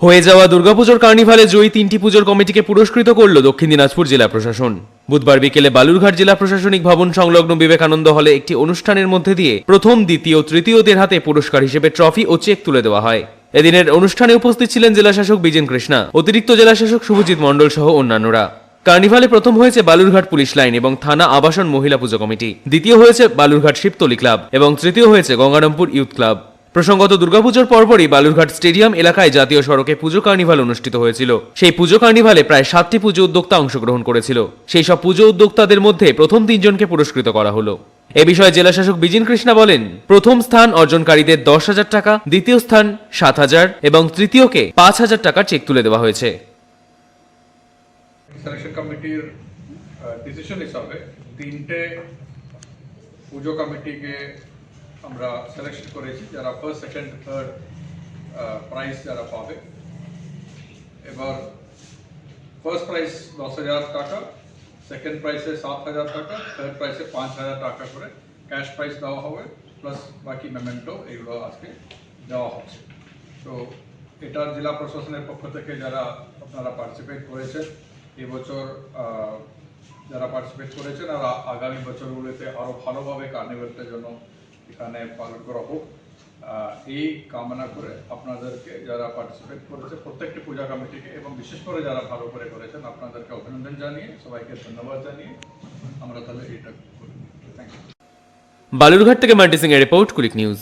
হয়ে যাওয়া দুর্গাপুজোর কার্নিভালে জয়ী তিনটি পুজোর কমিটিকে পুরস্কৃত করল দক্ষিণ দিনাজপুর জেলা প্রশাসন। বুধবার বিকেলে বালুরঘাট জেলা প্রশাসনিক ভবন সংলগ্ন বিবেকানন্দ হলে একটি অনুষ্ঠানের মধ্যে দিয়ে প্রথম, দ্বিতীয় তৃতীয়দের হাতে পুরস্কার হিসেবে ট্রফি ও চেক তুলে দেওয়া হয়। এদিনের অনুষ্ঠানে উপস্থিত ছিলেন জেলাশাসক বিজেন কৃষ্ণা, অতিরিক্ত জেলাশাসক শুভজিৎ মণ্ডল সহ অন্যান্যরা। কার্নিভালে প্রথম হয়েছে বালুরঘাট পুলিশ লাইন এবং থানা আবাসন মহিলা পুজো কমিটি। দ্বিতীয় হয়েছে বালুরঘাট শিবতলি ক্লাব এবং তৃতীয় হয়েছে গঙ্গারামপুর ইউথ ক্লাব। প্রসঙ্গত দুর্গাপুজোর পরপরই বালুরঘাট স্টেডিয়াম এলাকায় জাতীয় সড়কে পুজো কার্নিভাল অনুষ্ঠিত হয়েছিল। সেই পুজো কার্নিভালে প্রায় সাতটি পুজো উদ্যোক্তা অংশগ্রহণ করেছিল। সেই সব পুজো উদ্যোক্তাদের মধ্যে প্রথম তিনজনকে পুরস্কৃত করা হলো। এ বিষয়ে জেলাশাসক বিজিন কৃষ্ণা বলেন, প্রথম স্থান অর্জনকারীদের দশ হাজার টাকা, দ্বিতীয় স্থান সাত হাজার এবং তৃতীয়কে পাঁচ হাজার টাকার চেক তুলে দেওয়া হয়েছে। তিনটে পুজো কমিটিকে আমরা সিলেকশন করেছি, যারা ফার্স্ট সেকেন্ড থার্ড প্রাইজ যারা পাবে। এবার ফার্স্ট প্রাইজ দশ হাজার টাকা সেকেন্ড প্রাইসে সাত হাজার টাকা থার্ড প্রাইসে পাঁচ হাজার টাকা করে ক্যাশ প্রাইজ দেওয়া হবে প্লাস বাকি মেমেন্টো এগুলো আজকে দেওয়া হচ্ছে। তো এটা জেলা প্রশাসনের পক্ষ থেকে যারা আপনারা পার্টিসিপেট করেছেন এবছর যারা পার্টিসিপেট করেছেন আর আগামী বছরগুলোতে আরও ভালোভাবে কার্নিভালটা যেন এখানে পালন করা হোক এই কামনা করে আপনাদেরকে যারা পার্টিসিপেট করেছে, প্রত্যেকটি পূজা কমিটিকে এবং বিশেষ করে যারা ভালো করে করেছেন, আপনাদেরকে অভিনন্দন জানিয়ে, সবাইকে ধন্যবাদ জানিয়ে আমরা তাহলে এটা করি। থ্যাংক ইউ বালুরঘাট থেকে মাল্টি সিং এর রিপোর্ট কুলিক নিউজ